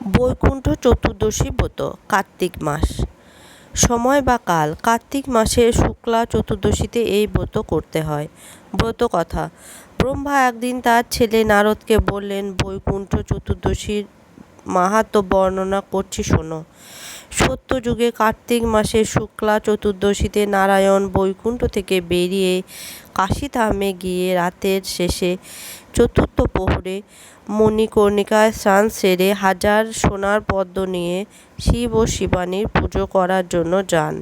বৈকুণ্ঠ চতুর্দশী ব্রত, কার্তিক মাস। সময় বা কাল, কার্তিক মাসের শুক্লা চতুর্দশীতে এই ব্রত করতে হয়। ব্রত কথা, ব্রহ্মা একদিন তার ছেলে নারদকে বললেন, বৈকুণ্ঠ চতুর্দশীর মাহাত্ম বর্ণনা করছি, শোনো। সত্যযুগে কার্তিক মাসে শুক্লা চতুর্দশীতে নারায়ণ বৈকুণ্ঠ থেকে বেরিয়ে কাশীধামে গিয়ে রাতের শেষে চতুর্থ প্রহরে মণিকর্ণিকায় স্নান সেরে হাজার সোনার পদ্ম নিয়ে শিব ও শিবানীর পুজো করার জন্য যান।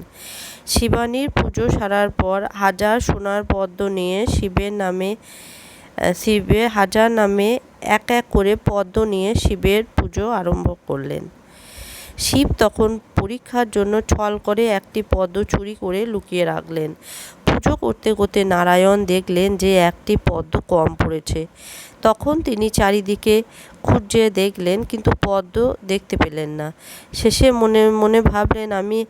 শিবানীর পুজো সারার পর হাজার সোনার পদ্ম নিয়ে শিবের নামে শিবের হাজার নামে এক এক করে পদ্ম নিয়ে শিবের পুজো আরম্ভ করলেন। শিব তখন পরীক্ষার জন্য ছল করে একটি পদ্ম চুরি করে লুকিয়ে রাখলেন। পুজো করতে করতে নারায়ণ দেখলেন যে একটি পদ্ম কম পড়েছে। তখন তিনি চারিদিকে খুঁজে দেখলেন কিন্তু পদ্ম দেখতে পেলেন না। শেষে মনে মনে ভাবলেন, আমি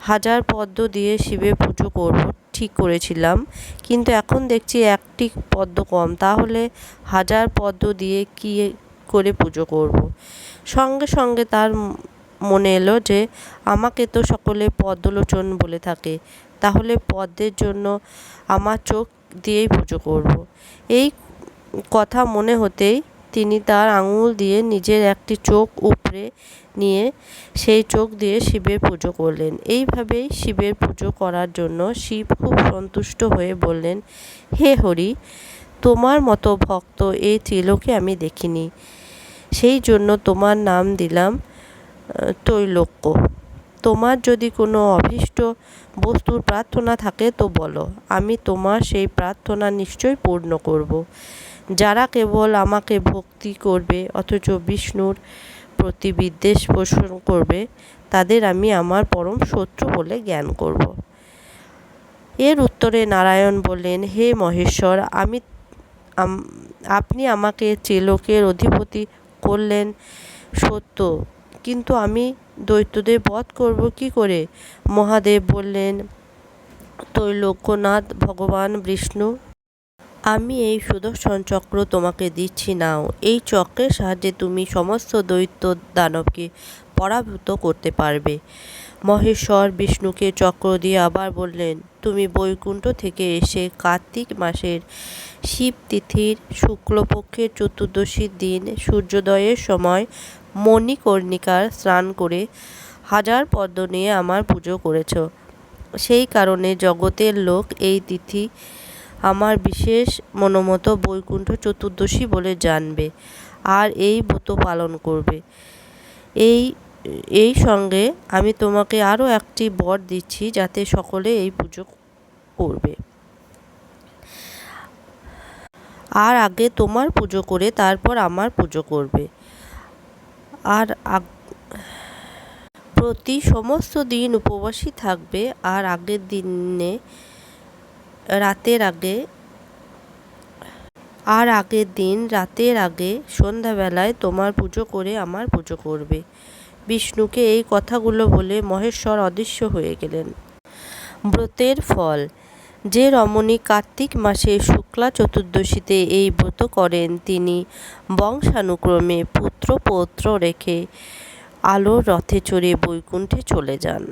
হাজার পদ্ম দিয়ে শিবের পুজো করব, ঠিক করেছিলাম। কিন্তু এখন দেখছি একটি পদ্ম কম। তাহলে হাজার পদ্ম দিয়ে কী করে পুজো করব। সঙ্গে সঙ্গে তার মনে এলো যে আমাকে তো সকলে পদ্মলোচন বলে থাকে। তাহলে পদ্মের জন্য আমার চোখ দিয়েই পুজো করব। এই কথা মনে হতেই তিনি তার আঙুল দিয়ে নিজের একটি চোখ উপড়ে নিয়ে সেই চোখ দিয়ে শিবের পুজো করলেন। এইভাবেই শিবের পুজো করার জন্য শিব খুব সন্তুষ্ট হয়ে বললেন, হে হরি, তোমার মতো ভক্ত এই ত্রিলোকে আমি দেখিনি। সেই জন্য তোমার নাম দিলাম তৈলোক্য। তোমার যদি কোনো অভীষ্ট বস্তুর প্রার্থনা থাকে তো বলো, আমি তোমার সেই প্রার্থনা নিশ্চয়ই পূর্ণ করব। যারা কেবল আমাকে ভক্তি করবে, অথচ বিষ্ণুর প্রতি বিদ্বেষ পোষণ করবে, তাদের আমি আমার পরম শত্রু বলে জ্ঞান করব। এর উত্তরে নারায়ণ বললেন, হে মহেশ্বর, আমি আপনি আমাকে ত্রিলোকের অধিপতি করলেন সত্য। কিন্তু আমি দৈত্যদের বধ করব কি করে? মহাদেব বললেন, ত্রৈলোক্যনাথ, ভগবান বিষ্ণু, আমি এই সুদর্শন চক্র তোমাকে দিচ্ছি নাও। এই চক্রের সাহায্যে তুমি সমস্ত দৈত্য দানবকে পরাভূত করতে পারবে। মহেশ্বর বিষ্ণুকে চক্র দিয়ে আবার বললেন, তুমি বৈকুণ্ঠ থেকে এসে কার্তিক মাসের শিব তিথির শুক্লপক্ষের চতুর্দশীর দিন সূর্যোদয়ের সময় মণিকর্ণিকার স্নান করে হাজার পদ্ম নিয়ে আমার পুজো করেছ। সেই কারণে জগতের লোক এই তিথি আমার বিশেষ মনোমত বৈকুণ্ঠ চতুর্দশী বলে জানবে আর এই ব্রত পালন করবে। এই এই সঙ্গে আমি তোমাকে আরও একটি বর দিচ্ছি যাতে সকলে এই পুজো করবে। আর আগে তোমার পুজো করে তারপর আমার পুজো করবে। আর প্রতি সমস্ত দিন উপবাসী থাকবে আর আগের দিনে, রাতের আগে, আর আগের দিন রাতের আগে সন্ধ্যাবেলায় তোমার পুজো করে আমার পুজো করবে। বিষ্ণুকে এই কথাগুলো বলে মহেশ্বর অদৃশ্য হয়ে গেলেন। ব্রতের ফল যে রমণী কার্তিক মাসে শুক্লা চতুর্দশীতে এই ব্রত করেন, তিনি বংশানুক্রমে পুত্র পৌত্র রেখে আলোর রথে চড়ে বৈকুণ্ঠে চলে যান।